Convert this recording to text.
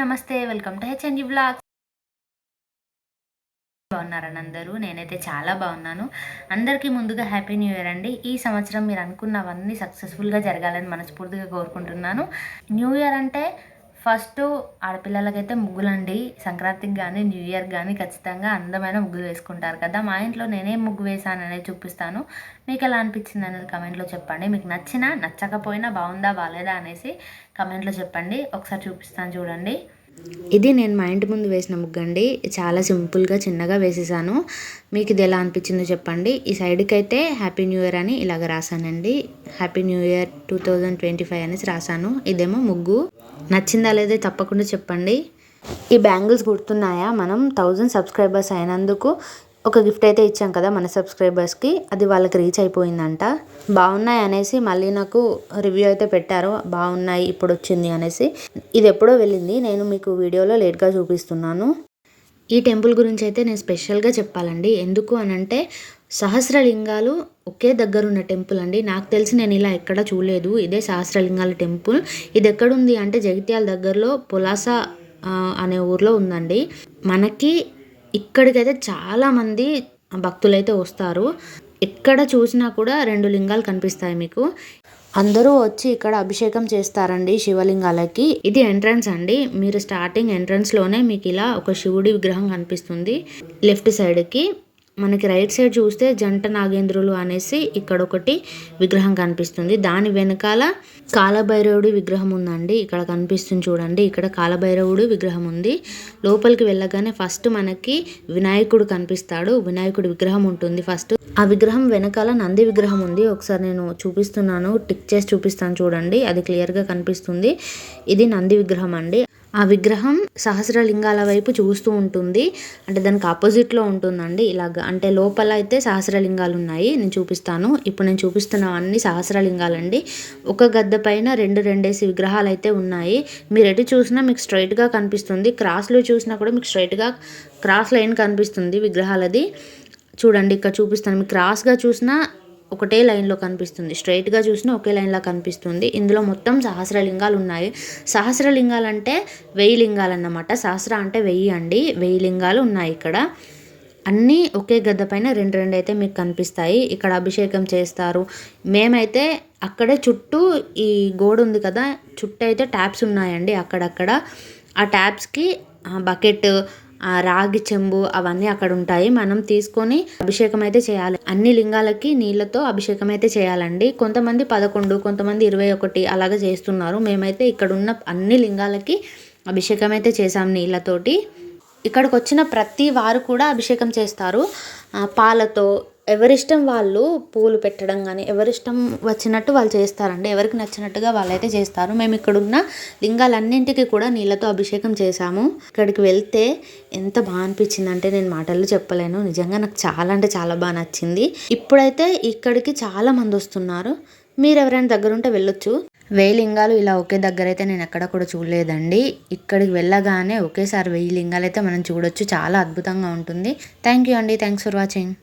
నమస్తే welcome to హెచ్ఎన్జి blogs. బాగున్నారని అందరూ? నేనైతే చాలా బాగున్నాను. అందరికీ ముందుగా హ్యాపీ న్యూ ఇయర్ అండి. ఈ సంవత్సరం మీరు అనుకున్నవన్నీ సక్సెస్ఫుల్గా జరగాలని మనస్ఫూర్తిగా కోరుకుంటున్నాను. న్యూ ఇయర్ అంటే ఫస్ట్ ఆడపిల్లలకైతే ముగ్గులండి. సంక్రాంతికి కానీ న్యూ ఇయర్ కానీ ఖచ్చితంగా అందమైన ముగ్గులు వేసుకుంటారు కదా. మా ఇంట్లో నేనేం ముగ్గు వేసాను అనేది చూపిస్తాను. మీకు ఎలా అనిపించింది అనేది కమెంట్లో చెప్పండి. మీకు నచ్చినా నచ్చకపోయినా బాగుందా బాగాలేదా అనేసి కమెంట్లో చెప్పండి. ఒకసారి చూపిస్తాను చూడండి. ఇది నేను మా ఇంటి ముందు వేసిన ముగ్గండి. చాలా సింపుల్గా చిన్నగా వేసేసాను. మీకు ఇది ఎలా అనిపించిందో చెప్పండి. ఈ సైడ్కి అయితే హ్యాపీ న్యూ ఇయర్ అని ఇలాగ రాసానండి happy new year two thousand twenty five అనేసి రాసాను ఇదేమో ముగ్గు. నచ్చిందా లేదో తప్పకుండా చెప్పండి. ఈ బ్యాంగిల్స్ గుర్తున్నాయా? మనం థౌజండ్ సబ్స్క్రైబర్స్ అయినందుకు ఒక గిఫ్ట్ అయితే ఇచ్చాం కదా మన సబ్స్క్రైబర్స్కి అది వాళ్ళకి రీచ్ అయిపోయిందంట. బాగున్నాయి అనేసి మళ్ళీ నాకు రివ్యూ అయితే పెట్టారు. బాగున్నాయి ఇప్పుడు వచ్చింది అనేసి. ఇది ఎప్పుడో వెళ్ళింది. నేను మీకు వీడియోలో లేట్గా చూపిస్తున్నాను. ఈ టెంపుల్ గురించి అయితే నేను స్పెషల్గా చెప్పాలండి. ఎందుకు అని అంటే సహస్రలింగాలు ఒకే దగ్గర ఉన్న టెంపుల్ అండి. నాకు తెలిసి నేను ఇలా ఎక్కడ చూడలేదు. ఇదే సహస్రలింగాల టెంపుల్. ఇది ఎక్కడుంది అంటే జగిత్యాల దగ్గరలో పులాస అనే ఊర్లో ఉందండి. మనకి ఇక్కడికైతే చాలామంది భక్తులైతే వస్తారు. ఎక్కడ చూసినా కూడా రెండు లింగాలు కనిపిస్తాయి మీకు. అందరూ వచ్చి ఇక్కడ అభిషేకం చేస్తారండి శివలింగాలకి. ఇది ఎంట్రన్స్ అండి. మీరు స్టార్టింగ్ ఎంట్రన్స్లోనే మీకు ఇలా ఒక శివుడి విగ్రహం కనిపిస్తుంది లెఫ్ట్ సైడ్కి. మనకి రైట్ సైడ్ చూస్తే జంట నాగేంద్రులు అనేసి ఇక్కడ ఒకటి విగ్రహం కనిపిస్తుంది. దాని వెనకాల కాలభైరవుడి విగ్రహం ఉందండి. ఇక్కడ కనిపిస్తుంది చూడండి. ఇక్కడ కాలభైరవుడి విగ్రహం ఉంది. లోపలికి వెళ్ళగానే ఫస్ట్ మనకి వినాయకుడు కనిపిస్తాడు. వినాయకుడి విగ్రహం ఉంటుంది ఫస్ట్. ఆ విగ్రహం వెనకాల నంది విగ్రహం ఉంది. ఒకసారి నేను చూపిస్తున్నాను. టిక్ చేసి చూపిస్తాను చూడండి. అది క్లియర్గా కనిపిస్తుంది. ఇది నంది విగ్రహం అండి. ఆ విగ్రహం సహస్రలింగాల వైపు చూస్తూ ఉంటుంది. అంటే దానికి ఆపోజిట్లో ఉంటుందండి. ఇలాగ అంటే లోపల అయితే సహస్రలింగాలు ఉన్నాయి. నేను చూపిస్తాను. ఇప్పుడు నేను చూపిస్తున్నవన్నీ సహస్రలింగాలండి. ఒక గద్ద పైన రెండు రెండేసి విగ్రహాలు అయితే ఉన్నాయి. మీరు ఎటు చూసినా మీకు స్ట్రైట్గా కనిపిస్తుంది. క్రాస్లో చూసినా కూడా మీకు స్ట్రైట్గా క్రాస్ లైన్ కనిపిస్తుంది విగ్రహాలది. చూడండి ఇక్కడ చూపిస్తాను. మీకు క్రాస్గా చూసినా ఒకటే లైన్లో కనిపిస్తుంది. స్ట్రైట్గా చూసినా ఒకే లైన్లో కనిపిస్తుంది. ఇందులో మొత్తం సహస్రలింగాలు ఉన్నాయి. సహస్రలింగాలు అంటే వెయ్యి లింగాలు అన్నమాట సహస్ర అంటే వెయ్యి అండి. వెయ్యి లింగాలు ఉన్నాయి ఇక్కడ. అన్నీ ఒకే గద్ద పైన రెండు రెండు అయితే మీకు కనిపిస్తాయి. ఇక్కడ అభిషేకం చేస్తారు. మేమైతే అక్కడే చుట్టూ ఈ గోడ ఉంది కదా చుట్టూ అయితే ట్యాప్స్ ఉన్నాయండి అక్కడక్కడ. ఆ ట్యాప్స్కి బకెట్ రాగి చెంబు అవన్నీ అక్కడ ఉంటాయి మనం తీసుకొని అభిషేకం అయితే చేయాలి. అన్ని లింగాలకి నీళ్ళతో అభిషేకం అయితే చేయాలండి. కొంతమంది పదకొండు కొంతమంది ఇరవై ఒకటి అలాగా చేస్తున్నారు. మేమైతే ఇక్కడ ఉన్న అన్ని లింగాలకి అభిషేకం అయితే చేసాం నీళ్ళతోటి. ఇక్కడికి వచ్చిన ప్రతి వారు కూడా అభిషేకం చేస్తారు. పాలతో ఎవరిష్టం వాళ్ళు పూలు పెట్టడం కానీ ఎవరిష్టం వచ్చినట్టు వాళ్ళు చేస్తారండి. ఎవరికి నచ్చినట్టుగా వాళ్ళైతే చేస్తారు. మేము ఇక్కడున్న లింగాలన్నింటికి కూడా నీళ్ళతో అభిషేకం చేశాము. ఇక్కడికి వెళ్తే ఎంత బాగా అనిపించింది అంటే నేను మాటల్లో చెప్పలేను. నిజంగా నాకు చాలా అంటే చాలా బాగా నచ్చింది. ఇప్పుడైతే ఇక్కడికి చాలా మంది వస్తున్నారు. మీరు ఎవరైనా దగ్గర ఉంటే వెళ్ళొచ్చు. వెయ్యి లింగాలు ఇలా ఒకే దగ్గర అయితే నేను ఎక్కడ కూడా చూడలేదండి. ఇక్కడికి వెళ్ళగానే ఒకేసారి వెయ్యి లింగాలు అయితే మనం చూడొచ్చు. చాలా అద్భుతంగా ఉంటుంది. థ్యాంక్ యూ అండి. Thanks for watching.